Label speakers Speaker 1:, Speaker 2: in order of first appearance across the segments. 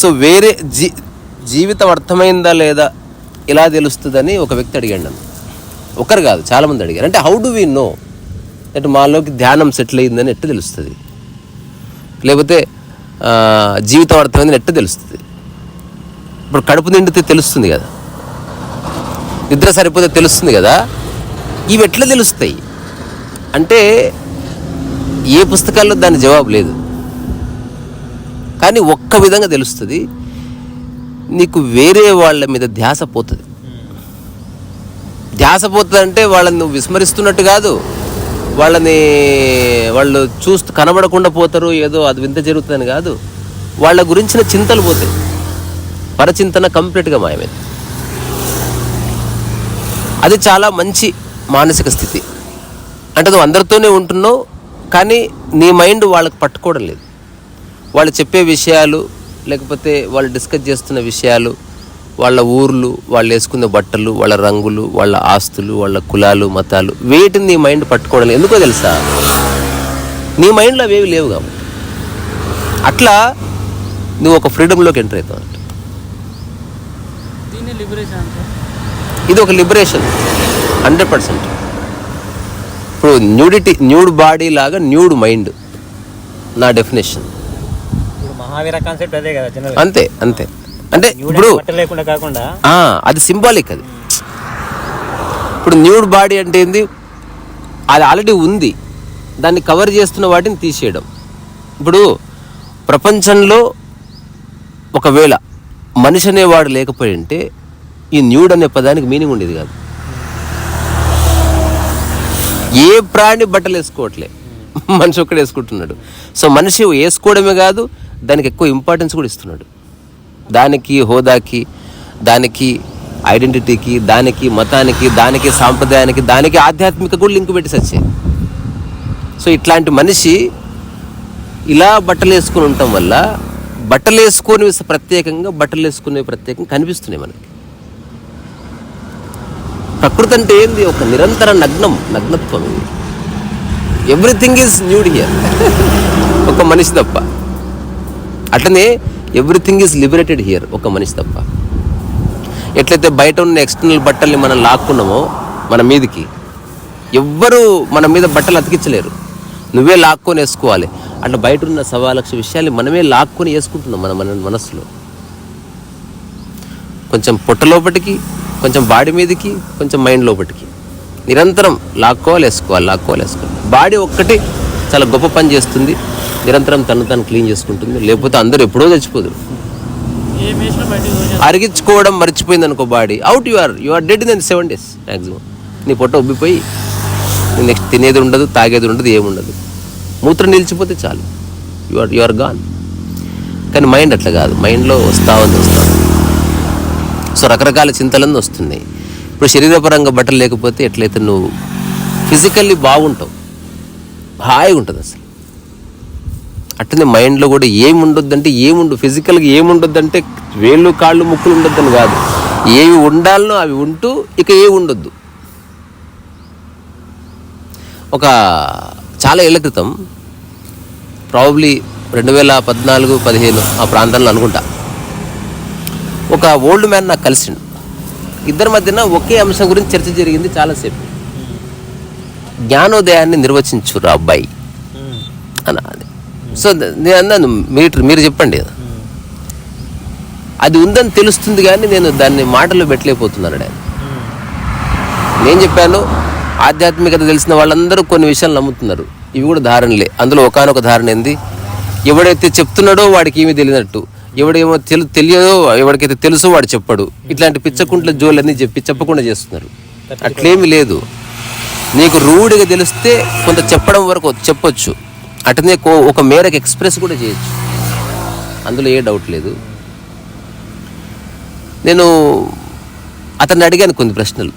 Speaker 1: So వేరే G జీవితం అర్థమైందా లేదా ఇలా తెలుస్తుందని ఒక వ్యక్తి అడిగాడు నన్ను. ఒకరు కాదు చాలామంది అడిగారు. అంటే హౌ డు వీ నో అంటే మాలోకి ధ్యానం సెటిల్ అయిందని ఎట్ట తెలుస్తుంది? లేకపోతే జీవితం అర్థమైందని ఎట్ట తెలుస్తుంది? ఇప్పుడు కడుపు నిండితే తెలుస్తుంది కదా. నిద్ర సరిపోతే తెలుస్తుంది కదా. ఇవి ఎట్లా తెలుస్తాయి? అంటే ఏ పుస్తకాల్లో దాని జవాబు లేదు. కానీ ఒక్క విధంగా తెలుస్తుంది నీకు వేరే వాళ్ళ మీద ధ్యాస పోతుంది. ధ్యాస పోతుంది అంటే వాళ్ళని నువ్వు విస్మరిస్తున్నట్టు కాదు వాళ్ళని వాళ్ళు చూస్తూ కనబడకుండా పోతారు ఏదో అది వింత జరుగుతుందని కాదు. వాళ్ళ గురించిన చింతలు పోతాయి. పరచింతన కంప్లీట్గా మాయమైంది. అది చాలా మంచి మానసిక స్థితి. అంటే నువ్వు అందరితోనే ఉంటున్నావు కానీ నీ మైండ్ వాళ్ళకి పట్టుకోవడం లేదు. వాళ్ళు చెప్పే విషయాలు లేకపోతే వాళ్ళు డిస్కస్ చేస్తున్న విషయాలు వాళ్ళ ఊర్లు వాళ్ళు వేసుకున్న బట్టలు వాళ్ళ రంగులు వాళ్ళ ఆస్తులు వాళ్ళ కులాలు మతాలు వీటిని నీ మైండ్ పట్టుకోవడం లేదు. ఎందుకో తెలుసా? నీ మైండ్లో అవేవి లేవు కాబట్టి. అట్లా నువ్వు ఒక ఫ్రీడమ్లోకి ఎంటర్ అవుతావు ఇది ఒక లిబరేషన్ హండ్రెడ్ పర్సెంట్. ఇప్పుడు న్యూడిటీ న్యూడ్ బాడీ లాగా న్యూడ్ మైండ్ నా డెఫినేషన్.
Speaker 2: ఇప్పుడు మహావీర కాన్సెప్ట్ అదే కదా జనరల్.
Speaker 1: అంతే అంతే. అంటే ఇప్పుడు
Speaker 2: లేకుండా కాకుండా
Speaker 1: అది సింబాలిక్ అది. ఇప్పుడు న్యూడ్ బాడీ అంటే ఏంది? అది ఆల్రెడీ ఉంది. దాన్ని కవర్ చేస్తున్న వాటిని తీసేయడం. ఇప్పుడు ప్రపంచంలో ఒకవేళ మనిషి అనేవాడు లేకపోయి ఉంటే ఈ న్యూడ్ అనే పదానికి మీనింగ్ ఉండేది కాదు. ఏ ప్రాణి బట్టలు వేసుకోవట్లే. మనిషి ఒక్కడే వేసుకుంటున్నాడు. సో మనిషి వేసుకోవడమే కాదు దానికి ఎక్కువ ఇంపార్టెన్స్ కూడా ఇస్తున్నాడు. దానికి హోదాకి దానికి ఐడెంటిటీకి దానికి మతానికి దానికి సాంప్రదాయానికి దానికి ఆధ్యాత్మిక కూడా లింక్ పెట్టి సచ్చే సో ఇట్లాంటి మనిషి ఇలా బట్టలు వేసుకుని ఉండటం వల్ల బట్టలు వేసుకొని ప్రత్యేకంగా బట్టలు వేసుకునే ప్రత్యేకంగా కనిపిస్తున్నాయి మనకి. ప్రకృతి అంటే ఏంది? ఒక నిరంతర నగ్నం నగ్నత్వం. ఎవ్రీథింగ్ ఈజ్ న్యూడ్ హియర్ ఒక మనిషి తప్ప. అట్లనే ఎవ్రీథింగ్ ఈజ్ లిబరేటెడ్ హియర్ ఒక మనిషి తప్ప. ఎట్లయితే బయట ఉన్న ఎక్స్టర్నల్ బట్టల్ని మనం లాక్కున్నామో మన మీదకి ఎవ్వరూ మన మీద బట్టలు అతికించలేరు. నువ్వే లాక్కొని వేసుకోవాలి. అట్లా బయట ఉన్న సవా లక్ష మనమే లాక్కొని వేసుకుంటున్నాం మన మన మనసులో కొంచెం పొట్ట లోపటికి కొంచెం బాడీ మీదకి కొంచెం మైండ్ లోపటికి. నిరంతరం లాక్కోవాలి వేసుకోవాలి లాక్కోవాలి వేసుకోవాలి. బాడీ ఒక్కటి చాలా గొప్ప పని చేస్తుంది. నిరంతరం తను తను క్లీన్ చేసుకుంటుంది. లేకపోతే అందరూ ఎప్పుడో చచ్చిపోదు. అరిగించుకోవడం మర్చిపోయింది అనుకో body. Out you are you are dead in seven days maximum నీ పొట్ట ఉబ్బిపోయి నెక్స్ట్ తినేది ఉండదు తాగేది ఉండదు ఏముండదు మూత్రం నిలిచిపోతే చాలు. You are you are gone కానీ మైండ్ అట్లా కాదు. మైండ్లో వస్తా ఉంది వస్తా ఉంది. సో రకరకాల చింతలన్నీ వస్తున్నాయి ఇప్పుడు శరీరపరంగా బట్టలు లేకపోతే ఎట్లయితే నువ్వు ఫిజికల్లీ బాగుంటావు హాయిగా ఉంటుంది అసలు. అట్లనే మైండ్లో కూడా ఏమి ఉండొద్దంటే ఏముండు ఫిజికల్గా ఏమి ఉండొద్దంటే వేళ్ళు కాళ్ళు ముక్కులు ఉండొద్దని కాదు. ఏవి ఉండాలనో అవి ఉంటూ ఇక ఏవి ఉండొద్దు. ఒక చాలా ఏళ్ళ క్రితం ప్రాబ్లీ రెండు వేల పద్నాలుగు పదిహేను ఆ ప్రాంతంలో అనుకుంటా. ఒక ఓల్డ్ మ్యాన్ నాకు కలిసిండు. ఇద్దరి మధ్యన ఒకే అంశం గురించి చర్చ జరిగింది చాలాసేపు. జ్ఞానోదయాన్ని నిర్వచించురా అబ్బాయి. అన్నది సో నేను అన్నాను మీరు మీరు చెప్పండి. అది ఉందని తెలుస్తుంది కానీ నేను దాన్ని మాటలు పెట్టలేకపోతున్నాను నేను నేను చెప్పాను ఆధ్యాత్మికత తెలిసిన వాళ్ళందరూ కొన్ని విషయాలు నమ్ముతున్నారు. ఇవి కూడా ధారణలే. అందులో ఒకనొక ధారణ ఏంది? ఎవడైతే చెప్తున్నాడో వాడికి ఏమీ తెలియనట్టు. ఎవడేమో తెలు తెలియదో ఎవరికైతే తెలుసో వాడు చెప్పడు. ఇట్లాంటి పిచ్చకుంట్ల జోలన్నీ చెప్పి చెప్పకుండా చేస్తున్నారు. అట్లేమీ లేదు. నీకు రూఢిగా తెలిస్తే కొంత చెప్పడం వరకు చెప్పొచ్చు. అటనే ఒక మేరకు ఎక్స్ప్రెస్ కూడా చేయొచ్చు. అందులో ఏ డౌట్ లేదు. నేను అతన్ని అడిగాను కొన్ని ప్రశ్నలు.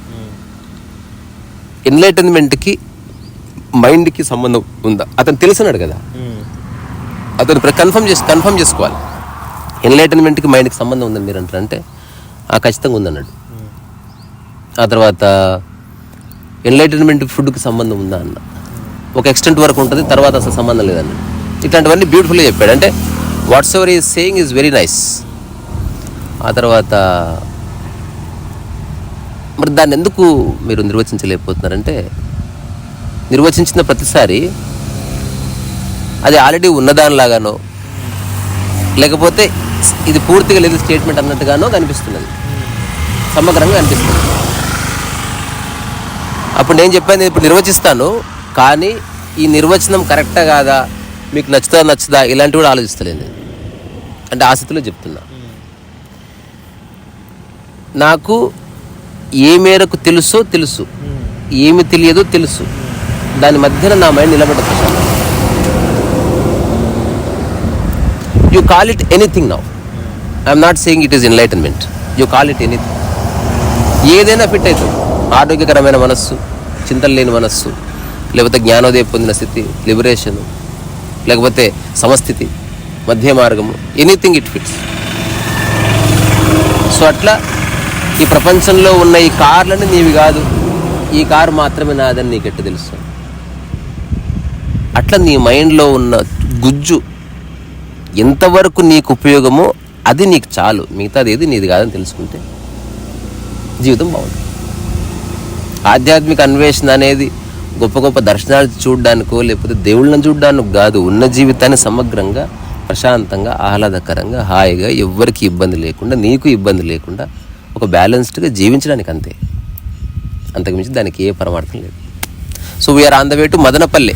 Speaker 1: ఎన్లైటన్మెంట్కి మైండ్కి సంబంధం ఉందా? అతను తెలిసినాడు కదా. అతను కన్ఫర్మ్ చేసి కన్ఫర్మ్ చేసుకోవాలి. ఎన్లైటన్మెంట్కి మైండ్కి సంబంధం ఉందని మీరు అంటారు అంటే "ఆ, ఖచ్చితంగా ఉందన్నాడు. ఆ తర్వాత ఎన్లైటన్మెంట్ ఫుడ్కి సంబంధం ఉందా అన్న. ఒక ఎక్స్టెంట్ వరకు ఉంటుంది తర్వాత అసలు సంబంధం లేదన్న ఇట్లాంటివన్నీ బ్యూటిఫుల్గా చెప్పాడు. అంటే what's ever is saying is very nice ఆ తర్వాత మరి దాన్ని ఎందుకు మీరు నిర్వచించలేకపోతున్నారంటే నిర్వచించిన ప్రతిసారి అది ఆల్రెడీ ఉన్నదానిలాగానో లేకపోతే ఇది పూర్తిగా లేదు స్టేట్మెంట్ అన్నట్టుగానో కనిపిస్తున్నది. సమగ్రంగా కనిపిస్తుంది. అప్పుడు నేను చెప్పాను ఇప్పుడు నిర్వచిస్తాను కానీ ఈ నిర్వచనం కరెక్టా కాదా మీకు నచ్చుతా నచ్చుదా ఇలాంటివి కూడా ఆలోచిస్తలేదు అంటే ఆసక్తిలో చెప్తున్నా. నాకు ఏ మేరకు తెలుసో తెలుసు. ఏమి తెలియదో తెలుసు. దాని మధ్యన నా మైండ్ నిలబడ్డ you you call it anything now I'm not saying it is enlightenment you call it anything ఏదైనా ఫిట్ అవుతుంది. ఆరోగ్యకరమైన మనస్సు చింతలు లేని మనస్సు లేకపోతే జ్ఞానోదయం పొందిన స్థితి లిబరేషన్ లేకపోతే సమస్థితి మధ్య మార్గము ఎనీథింగ్ ఇట్ ఫిట్స్ సో అట్లా ఈ ప్రపంచంలో ఉన్న ఈ కార్లని నీవి కాదు. ఈ కారు మాత్రమే నాదని నీకెట్ట తెలుసు? అట్లా నీ మైండ్లో ఉన్న గుజ్జు ఎంతవరకు నీకు ఉపయోగమో అది నీకు చాలు. మిగతాది ఏది నీది కాదని తెలుసుకుంటే జీవితం బాగుంటుంది. ఆధ్యాత్మిక అన్వేషణ అనేది గొప్ప గొప్ప దర్శనాలు చూడడానికో లేకపోతే దేవుళ్ళని చూడడానికి కాదు ఉన్న జీవితాన్ని సమగ్రంగా ప్రశాంతంగా ఆహ్లాదకరంగా హాయిగా ఎవ్వరికి ఇబ్బంది లేకుండా నీకు ఇబ్బంది లేకుండా ఒక బ్యాలెన్స్డ్గా జీవించడానికి అంతే. అంతకుమించి దానికి ఏ పరమార్థం లేదు. So we're on the way to Madanapalle.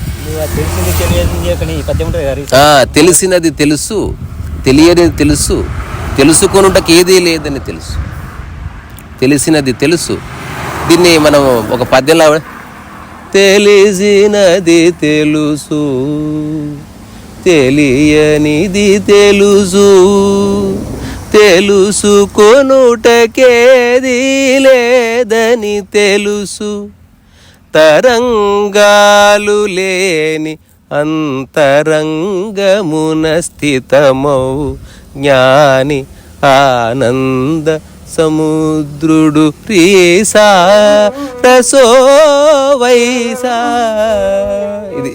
Speaker 1: తెలిసినది తెలుసు. తెలియనిది తెలుసు తెలుసుకొనుటకు ఏదీ లేదని తెలుసు. తెలిసినది తెలుసు. దీన్ని మనం ఒక పద్యంలో తెలిసినది తెలుసు తెలియనిది తెలుసు తెలుసుకొనుటకేది లేదని తెలుసు. తరంగాలు లేని అంతరంగమున స్థితమౌ జ్ఞాని ఆనంద సముద్రుడు రీసా రసో వైసా. ఇది.